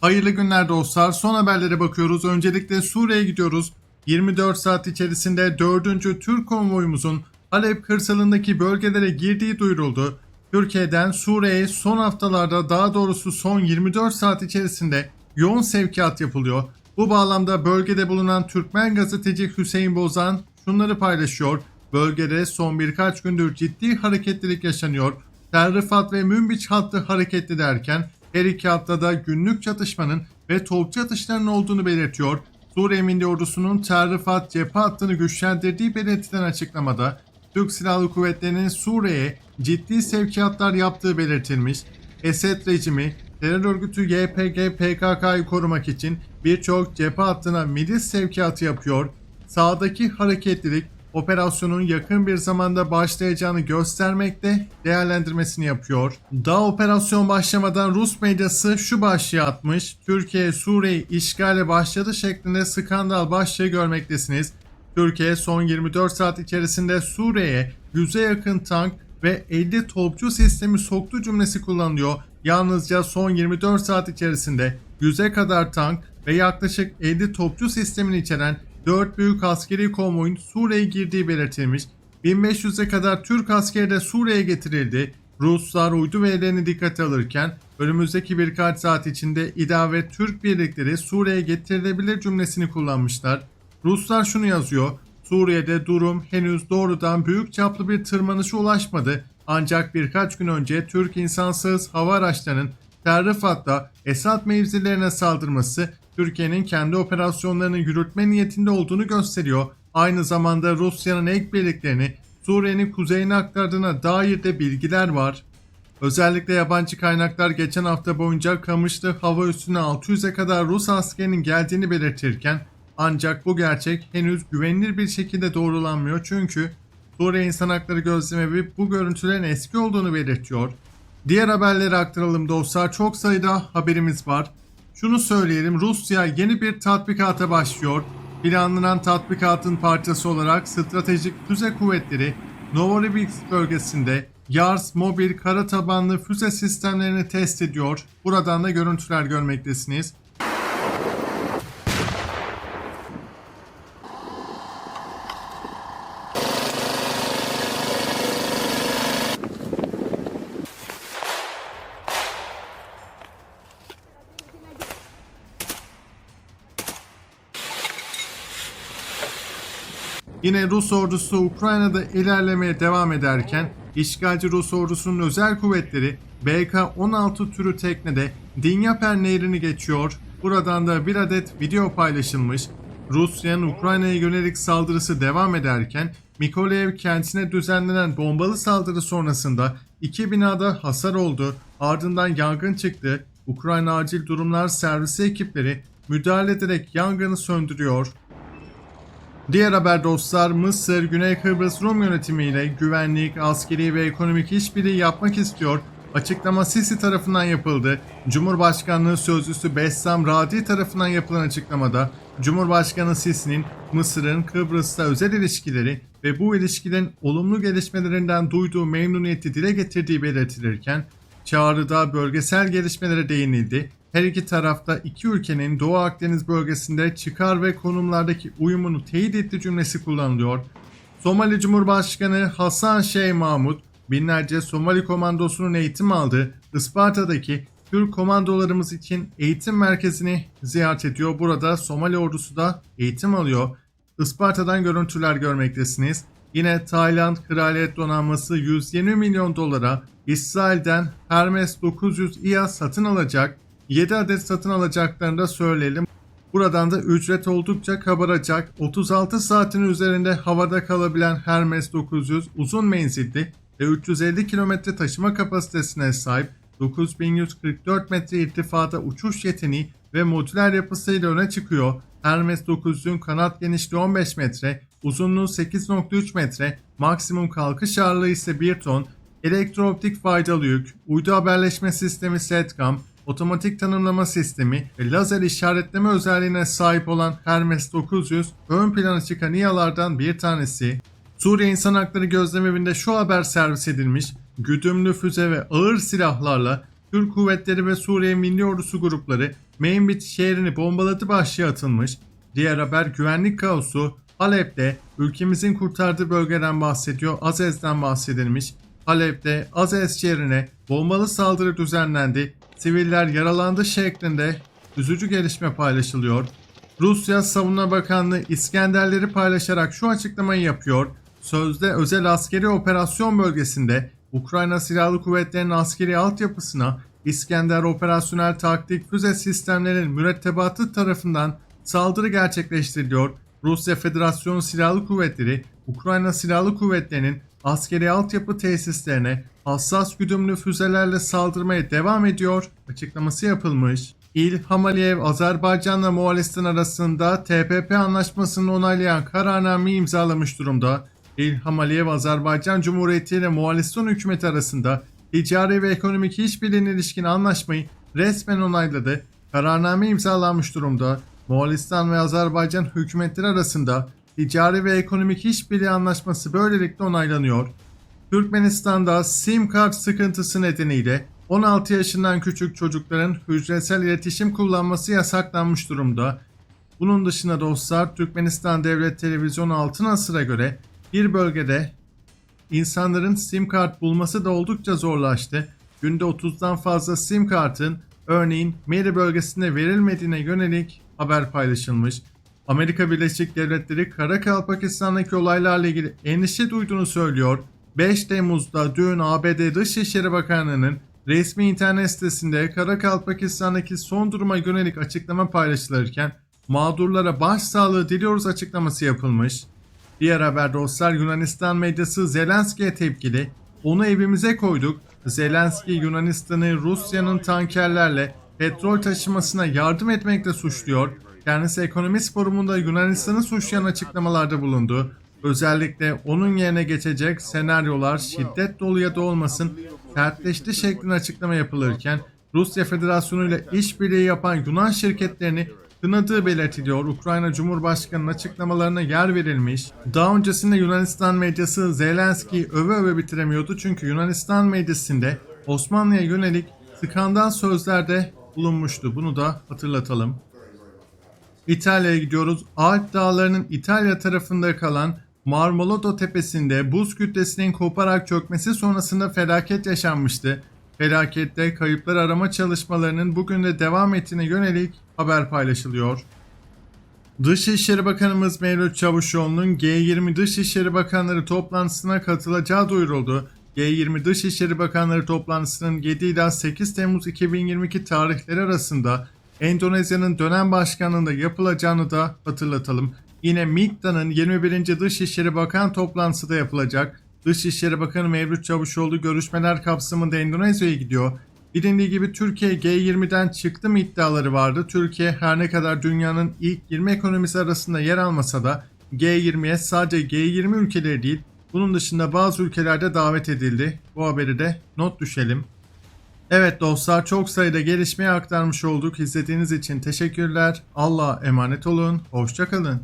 Hayırlı günler dostlar. Son haberlere bakıyoruz. Öncelikle Suriye'ye gidiyoruz. 24 saat içerisinde 4. Türk konvoyumuzun Halep kırsalındaki bölgelere girdiği duyuruldu. Türkiye'den Suriye'ye son haftalarda daha doğrusu son 24 saat içerisinde yoğun sevkiyat yapılıyor. Bu bağlamda bölgede bulunan Türkmen gazeteci Hüseyin Bozan şunları paylaşıyor. Bölgede son birkaç gündür ciddi hareketlilik yaşanıyor. Tel ve Münbiç hattı hareketli derken her iki hatta da günlük çatışmanın ve topçu atışlarının olduğunu belirtiyor. Suriye Milli Ordusu'nun Tel Rifat cephe hattını güçlendirdiği belirtilen açıklamada Türk Silahlı Kuvvetleri'nin Suriye'ye ciddi sevkiyatlar yaptığı belirtilmiş. Esed rejimi terör örgütü YPG PKK'yı korumak için birçok cephe hattına milis sevkiyatı yapıyor. Sağdaki hareketlilik operasyonun yakın bir zamanda başlayacağını göstermekte değerlendirmesini yapıyor. Daha operasyon başlamadan Rus medyası şu başlığı atmış. Türkiye Suriye'yi işgale başladı şeklinde skandal başlığı görmektesiniz. Türkiye son 24 saat içerisinde Suriye'ye 100'e yakın tank ve 50 topçu sistemi soktu cümlesi kullanılıyor. Yalnızca son 24 saat içerisinde 100'e kadar tank ve yaklaşık 50 topçu sistemini içeren 4 büyük askeri konvoyun Suriye'ye girdiği belirtilmiş. 1500'e kadar Türk askeri de Suriye'ye getirildi. Ruslar uydu verilerini dikkate alırken önümüzdeki birkaç saat içinde ilave Türk birlikleri Suriye'ye getirilebilir cümlesini kullanmışlar. Ruslar şunu yazıyor. Suriye'de durum henüz doğrudan büyük çaplı bir tırmanışa ulaşmadı. Ancak birkaç gün önce Türk insansız hava araçlarının Tel Rifat'ta Esad mevzilerine saldırması Türkiye'nin kendi operasyonlarını yürütme niyetinde olduğunu gösteriyor. Aynı zamanda Rusya'nın ek birliklerini Suriye'nin kuzeyine aktardığına dair de bilgiler var. Özellikle yabancı kaynaklar geçen hafta boyunca Kamışlı hava üssüne 600'e kadar Rus askerinin geldiğini belirtirken ancak bu gerçek henüz güvenilir bir şekilde doğrulanmıyor çünkü Suriye İnsan Hakları Gözlemevi bu görüntülerin eski olduğunu belirtiyor. Diğer haberleri aktaralım dostlar. Çok sayıda haberimiz var. Şunu söyleyelim Rusya yeni bir tatbikata başlıyor. Planlanan tatbikatın parçası olarak stratejik füze kuvvetleri Novosibirsk bölgesinde Yars mobil kara tabanlı füze sistemlerini test ediyor. Buradan da görüntüler görmektesiniz. Yine Rus ordusu Ukrayna'da ilerlemeye devam ederken işgalci Rus ordusunun özel kuvvetleri BK-16 türü teknede Dinyaper nehrini geçiyor. Buradan da bir adet video paylaşılmış. Rusya'nın Ukrayna'ya yönelik saldırısı devam ederken Mikolev kentine düzenlenen bombalı saldırı sonrasında iki binada hasar oldu. Ardından yangın çıktı. Ukrayna Acil Durumlar Servisi ekipleri müdahale ederek yangını söndürüyor. Diğer haber dostlar Mısır, Güney Kıbrıs Rum yönetimiyle güvenlik, askeri ve ekonomik işbirliği yapmak istiyor. Açıklama Sisi tarafından yapıldı. Cumhurbaşkanlığı sözcüsü Bessam Radi tarafından yapılan açıklamada Cumhurbaşkanı Sisi'nin Mısır'ın Kıbrıs'ta özel ilişkileri ve bu ilişkilerin olumlu gelişmelerinden duyduğu memnuniyeti dile getirdiği belirtilirken çağrıda bölgesel gelişmelere değinildi. Her iki tarafta iki ülkenin Doğu Akdeniz bölgesinde çıkar ve konumlardaki uyumunu teyit etti cümlesi kullanılıyor. Somali Cumhurbaşkanı Hasan Şeyh Mahmut binlerce Somali komandosunun eğitim aldığı Isparta'daki Türk komandolarımız için eğitim merkezini ziyaret ediyor. Burada Somali ordusu da eğitim alıyor. Isparta'dan görüntüler görmektesiniz. Yine Tayland Kraliyet Donanması 120 milyon dolara İsrail'den Hermes 900 İHA satın alacak. 7 adet satın alacaklarını da söyleyelim. Buradan da ücret oldukça kabaracak. 36 saatin üzerinde havada kalabilen Hermes 900 uzun menzilli ve 350 kilometre taşıma kapasitesine sahip 9144 metre irtifada uçuş yeteneği ve modüler yapısıyla öne çıkıyor. Hermes 900'ün kanat genişliği 15 metre, uzunluğu 8.3 metre, maksimum kalkış ağırlığı ise 1 ton, elektrooptik faydalı yük, uydu haberleşme sistemi SATCOM, otomatik tanımlama sistemi ve lazer işaretleme özelliğine sahip olan Hermes 900 ön plana çıkan İHA'lardan bir tanesi. Suriye İnsan Hakları Gözlemevi'nde şu haber servis edilmiş, güdümlü füze ve ağır silahlarla Türk kuvvetleri ve Suriye Milli Ordusu grupları Manbit şehrini bombaladı başlığı atılmış. Diğer haber güvenlik kaosu. Halep'te ülkemizin kurtardığı bölgeden bahsediyor. Azez'den bahsedilmiş. Halep'te Azez şehrine bombalı saldırı düzenlendi. Siviller yaralandı şeklinde üzücü gelişme paylaşılıyor. Rusya Savunma Bakanlığı İskenderleri paylaşarak şu açıklamayı yapıyor. Sözde özel askeri operasyon bölgesinde Ukrayna Silahlı Kuvvetleri'nin askeri altyapısına İskender operasyonel taktik füze sistemlerinin mürettebatı tarafından saldırı gerçekleştiriliyor. Rusya Federasyonu Silahlı Kuvvetleri, Ukrayna Silahlı Kuvvetleri'nin askeri altyapı tesislerine hassas güdümlü füzelerle saldırmaya devam ediyor açıklaması yapılmış. İlham Aliyev, Azerbaycan'la Moğolistan arasında TPP anlaşmasını onaylayan kararname imzalamış durumda. İlham Aliyev, Azerbaycan Cumhuriyeti ile Moğolistan hükümeti arasında ticari ve ekonomik işbirliğine ilişkin anlaşmayı resmen onayladı. Kararname imzalanmış durumda. Moğolistan ve Azerbaycan hükümetleri arasında ticari ve ekonomik işbirliği anlaşması böylelikle onaylanıyor. Türkmenistan'da sim kart sıkıntısı nedeniyle 16 yaşından küçük çocukların hücresel iletişim kullanması yasaklanmış durumda. Bunun dışında dostlar Türkmenistan Devlet Televizyonu Altın Asır'a göre bir bölgede insanların sim kart bulması da oldukça zorlaştı. Günde 30'dan fazla sim kartın örneğin Meri bölgesinde verilmediğine yönelik haber paylaşılmış. Amerika Birleşik Devletleri Karakalpakistan'daki olaylarla ilgili endişe duyduğunu söylüyor. 5 Temmuz'da dün ABD Dışişleri Bakanlığı'nın resmi internet sitesinde Karakalpakistan'daki son duruma yönelik açıklama paylaşılırken mağdurlara başsağlığı diliyoruz açıklaması yapılmış. Diğer haber dostlar Yunanistan medyası Zelenski'ye tepkili. Onu evimize koyduk. Zelenski Yunanistan'ı Rusya'nın tankerlerle petrol taşımasına yardım etmekle suçluyor. Kendisi ekonomist forumunda Yunanistan'ı suçlayan açıklamalarda bulundu. Özellikle onun yerine geçecek senaryolar şiddet dolu ya da olmasın sertleşti şeklinde açıklama yapılırken Rusya Federasyonu ile işbirliği yapan Yunan şirketlerini kınadığı belirtiliyor. Ukrayna Cumhurbaşkanı'nın açıklamalarına yer verilmiş. Daha öncesinde Yunanistan medyası Zelenski'yi öve öve bitiremiyordu. Çünkü Yunanistan medyasında Osmanlı'ya yönelik skandal sözlerde bulunmuştu. Bunu da hatırlatalım. İtalya'ya gidiyoruz. Alp dağlarının İtalya tarafında kalan Marmolado tepesinde buz kütlesinin koparak çökmesi sonrasında felaket yaşanmıştı. Felakette kayıplar arama çalışmalarının bugün de devam ettiğine yönelik haber paylaşılıyor. Dışişleri Bakanımız Mevlüt Çavuşoğlu'nun G20 Dışişleri Bakanları toplantısına katılacağı duyuruldu. G20 Dışişleri Bakanları toplantısının 7 ila 8 Temmuz 2022 tarihleri arasında Endonezya'nın dönem başkanlığında yapılacağını da hatırlatalım. Yine MİKTA'nın 21. Dışişleri Bakan toplantısı da yapılacak. Dışişleri Bakanı Mevlüt Çavuşoğlu görüşmeler kapsamında Endonezya'ya gidiyor. Bilindiği gibi Türkiye G20'den çıktı mı iddiaları vardı. Türkiye her ne kadar dünyanın ilk 20 ekonomisi arasında yer almasa da G20'ye sadece G20 ülkeleri değil bunun dışında bazı ülkelerde davet edildi. Bu haberi de not düşelim. Evet dostlar çok sayıda gelişmeyi aktarmış olduk. İzlediğiniz için teşekkürler. Allah'a emanet olun. Hoşçakalın.